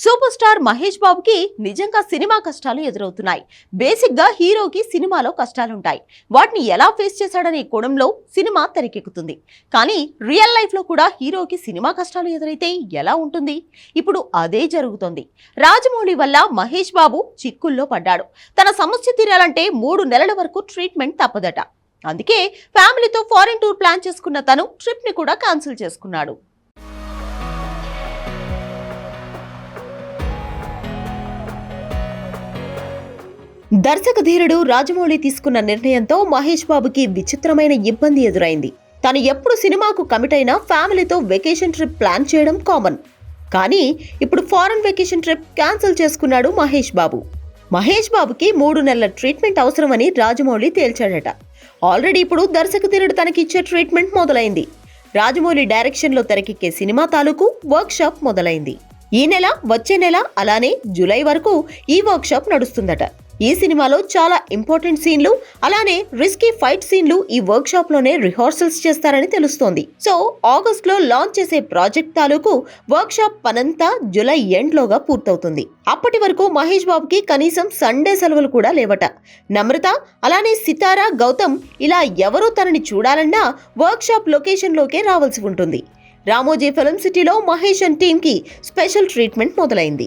Super star Mahesh బాబుకి నిజంగా cinema కష్టాలు ఎదురవుతున్నాయి. బేసిక్గా హీరోకి సినిమాలో కష్టాలుంటాయి. వాటిని ఎలా ఫేస్ చేశాడనే కోణంలో సినిమా తెరకెక్కుతుంది. కానీ రియల్ లైఫ్లో కూడా హీరోకి సినిమా కష్టాలు ఎదురైతే ఎలా ఉంటుంది? ఇప్పుడు అదే జరుగుతోంది. రాజమౌళి వల్ల మహేష్ బాబు చిక్కుల్లో పడ్డాడు. తన సమస్య తీరాలంటే మూడు నెలల వరకు ట్రీట్మెంట్ తప్పదట. అందుకే ఫ్యామిలీతో ఫారెన్ టూర్ ప్లాన్ చేసుకున్న తను ట్రిప్ని కూడా క్యాన్సిల్ చేసుకున్నాడు. దర్శక ధీరుడు రాజమౌళి తీసుకున్న నిర్ణయంతో మహేష్ బాబుకి విచిత్రమైన ఇబ్బంది ఎదురైంది. తను ఎప్పుడు సినిమాకు కమిట్ అయినా ఫ్యామిలీతో వెకేషన్ ట్రిప్ ప్లాన్ చేయడం కామన్. కానీ ఇప్పుడు ఫారెన్ వెకేషన్ ట్రిప్ క్యాన్సిల్ చేసుకున్నాడు మహేష్ బాబు. మహేష్ బాబుకి మూడు నెలల ట్రీట్మెంట్ అవసరమని రాజమౌళి తేల్చాడట. ఆల్రెడీ ఇప్పుడు దర్శక ధీరుడు తనకిచ్చే ట్రీట్మెంట్ మొదలైంది. రాజమౌళి డైరెక్షన్లో తెరకెక్కే సినిమా తాలూకు వర్క్షాప్ మొదలైంది. ఈ నెల వచ్చే నెల అలానే జూలై వరకు ఈ వర్క్షాప్ నడుస్తుందట. ఈ సినిమాలో చాలా ఇంపార్టెంట్ సీన్లు అలానే రిస్కీ ఫైట్ సీన్లు ఈ వర్క్షాప్లోనే రిహార్సల్స్ చేస్తారని తెలుస్తోంది. సో ఆగస్ట్లో లాంచ్ చేసే ప్రాజెక్ట్ తాలూకు వర్క్షాప్ పనంతా జూలై ఎండ్ లోగా పూర్తవుతుంది. అప్పటి వరకు మహేష్ బాబుకి కనీసం సండే సెలవులు కూడా లేవట. నమ్రత అలానే సితారా గౌతమ్ ఇలా ఎవరో తనని చూడాలన్నా వర్క్షాప్ లొకేషన్ లోకే రావాల్సి ఉంటుంది. రామోజీ ఫిల్మ్ సిటీలో మహేష్ అండ్ టీమ్కి స్పెషల్ ట్రీట్మెంట్ మొదలైంది.